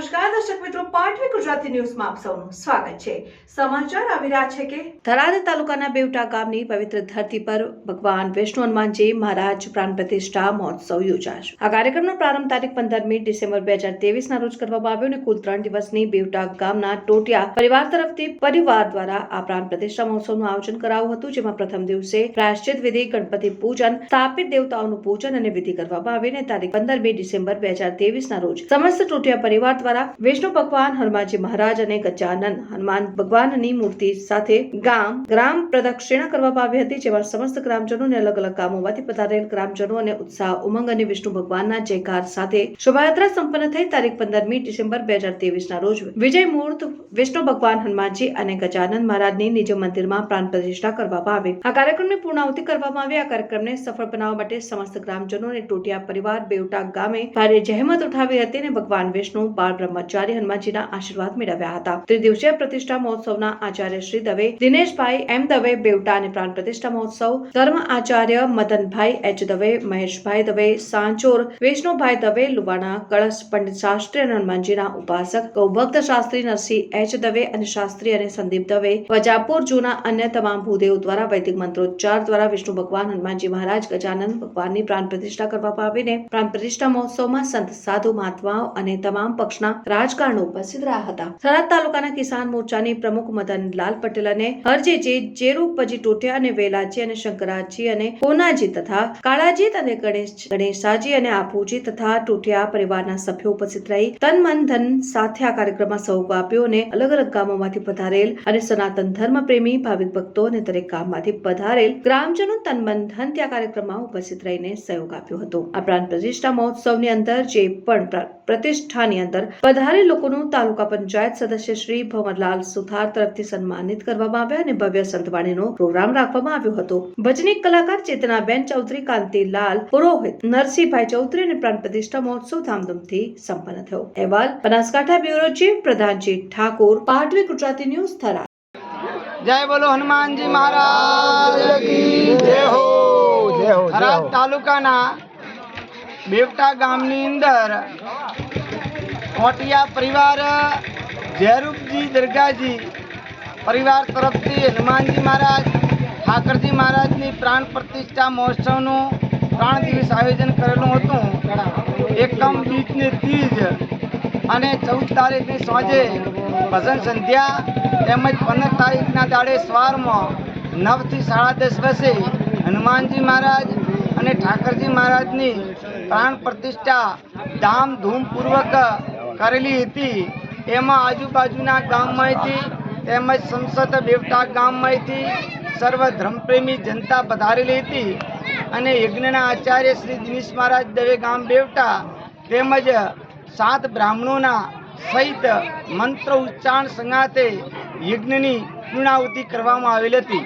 કુલ ત્રણ દિવસની બેવટા ગામના ટોટિયા પરિવાર તરફથી પરિવાર દ્વારા આ પ્રાણ પ્રતિષ્ઠા મહોત્સવનું આયોજન કરાયું હતું, જેમાં પ્રથમ દિવસે પ્રાયશ્ચિત વિધિ, ગણપતિ પૂજન, સ્થાપિત દેવતાઓનું પૂજન અને વિધિ કરવામાં આવી અને તારીખ પંદરમી ડિસેમ્બર બે હજાર ના રોજ સમસ્ત ટોટિયા પરિવાર દ્વારા વિષ્ણુ ભગવાન હનુમાનજી મહારાજ અને ગજાનન હનુમાન ભગવાનની મૂર્તિ સાથે ગામ, ગ્રામ પ્રદક્ષિણા કરવામાં આવી હતી, જેમાં સમસ્ત ગ્રામજનો અને અલગ અલગ ગામોમાંથી પધારેલ ગ્રામજનો અને ઉત્સાહ, ઉમંગ અને વિષ્ણુ ભગવાનના જયકાર સાથે શોભાયાત્રા સંપન્ન થઈ તારીખ પંદરમી ડિસેમ્બર બે હજાર ના રોજ વિજય મુહૂર્ત વિષ્ણુ ભગવાન હનુમાનજી અને ગજાનન મહારાજની નિજ મંદિરમાં પ્રાણ પ્રતિષ્ઠા કરવામાં આવી. આ કાર્યક્રમની પૂર્ણાહુતિ કરવામાં આવી. આ કાર્યક્રમને સફળ બનાવવા માટે સમસ્ત ગ્રામજનો અને ટોટિયા પરિવાર બેવટા ગામે ભારે જહેમત ઉઠાવી હતી અને ભગવાન વિષ્ણુ બાળ બ્રહ્મચારી હનુમાનજીના આશીર્વાદ મેળવ્યા હતા. ત્રિદિવસીય પ્રતિષ્ઠા મહોત્સવના આચાર્ય શ્રી દવે, દિનેશભાઈ એમ દવે બેવટા અને પ્રાણ પ્રતિષ્ઠા મહોત્સવ, ધર્મ આચાર્ય મદનભાઈ એચ દવે, મહેશભાઈ દવે, સાંચોર વૈષ્ણવભાઈ દવે, લુવાણા, કળશ પંડિત શાસ્ત્રી અને હનુમાનજીના ઉપાસક, ગૌભક્ત શાસ્ત્રી નરસિંહ એચ દવે અને શાસ્ત્રી અને સંદીપ દવે વજાપુર જૂના અન્ય તમામ ભૂદેવ દ્વારા વૈદિક મંત્રોચ્ચાર દ્વારા વિષ્ણુ ભગવાન હનુમાનજી મહારાજ, ગજાનંદ ભગવાનની પ્રાણ પ્રતિષ્ઠા કરવામાં આવીને પ્રાણ પ્રતિષ્ઠા મહોત્સવમાં સંત સાધુ, મહાત્માઓ અને તમામ પક્ષના રાજકારણો ઉપસ્થિત હતા. થરાદ તાલુકાના કિસાન મોરચાની પ્રમુખ મદનલાલ પટેલ અને હરજીજી જેરુપજી ટોટિયા અને વેલાજી અને શંકરાજી અને કોનાજી તથા કાળાજી અને ગણેશ, ગણેશાજી અને આભુજી તથા ટોટિયા પરિવારના સભ્યો ઉપસ્થિત રહી તન મન ધન સાથે આ કાર્યક્રમમાં સહયોગ આપ્યો અને અલગ અલગ ગામોમાંથી પધારેલ અને સનાતન ધર્મ પ્રેમી, ભાવિક ભક્તો અને દરેક ગામમાંથી પધારેલ ગ્રામજનો તન મન ધન ત્યાં કાર્યક્રમમાં ઉપસ્થિત રહીને સહયોગ આપ્યો હતો. આ પ્રાણ પ્રતિષ્ઠા મહોત્સવની અંદર જે પણ પ્રતિષ્ઠાની અંદર વધારે લોકોનું તાલુકા પંચાયત સદસ્ય શ્રી ભવરલાલ સુથાર તરફથી સન્માનિત કરવામાં આવ્યા અને ભવ્ય સંતવાણીનો પ્રોગ્રામ રાખવામાં આવ્યો હતો. ભજનીક કલાકાર ચેતનાબેન ચૌધરી કાંતિલાલ પુરોહિત નરસિંહભાઈ ચૌધરી અને પ્રાણ પ્રતિષ્ઠા મહોત્સવ ધામધૂમથી સંપન્ન થયો. અહેવાલ Banaskantha bureau chief Pradhanji Thakor Patvi Gujarati news Thara જય બોલો હનુમાનજી મહારાજ. જય હો. તાલુકાના બેવટા ગામની અંદર કોટિયા પરિવાર, જયરૂપજી દરગાજી પરિવાર તરફથી હનુમાનજી મહારાજ, ઠાકરજી મહારાજની પ્રાણ પ્રતિષ્ઠા મહોત્સવનું ત્રણ દિવસ આયોજન કરેલું હતું. એકમ બીજને ત્રીજ અને ચૌદ તારીખની સાંજે ભજન સંધ્યા તેમજ પંદર તારીખના દાડે સવારમાં નવથી સાડા દસ વર્ષે હનુમાનજી મહારાજ અને ઠાકરજી મહારાજની પ્રાણ પ્રતિષ્ઠા ધામધૂમપૂર્વક કરેલી હતી. એમાં આજુબાજુના ગામમાંથી તેમજ સંસદ બેવટા ગામમાંથી સર્વ ધર્મપ્રેમી જનતા પધારેલી હતી અને યજ્ઞના આચાર્ય શ્રી દિનેશ મહારાજ દવે ગામ બેવટા તેમજ સાત બ્રાહ્મણોના સહિત મંત્ર ઉચ્ચારણ સંગાતે યજ્ઞની પૂર્ણાહુતિ કરવામાં આવેલ હતી.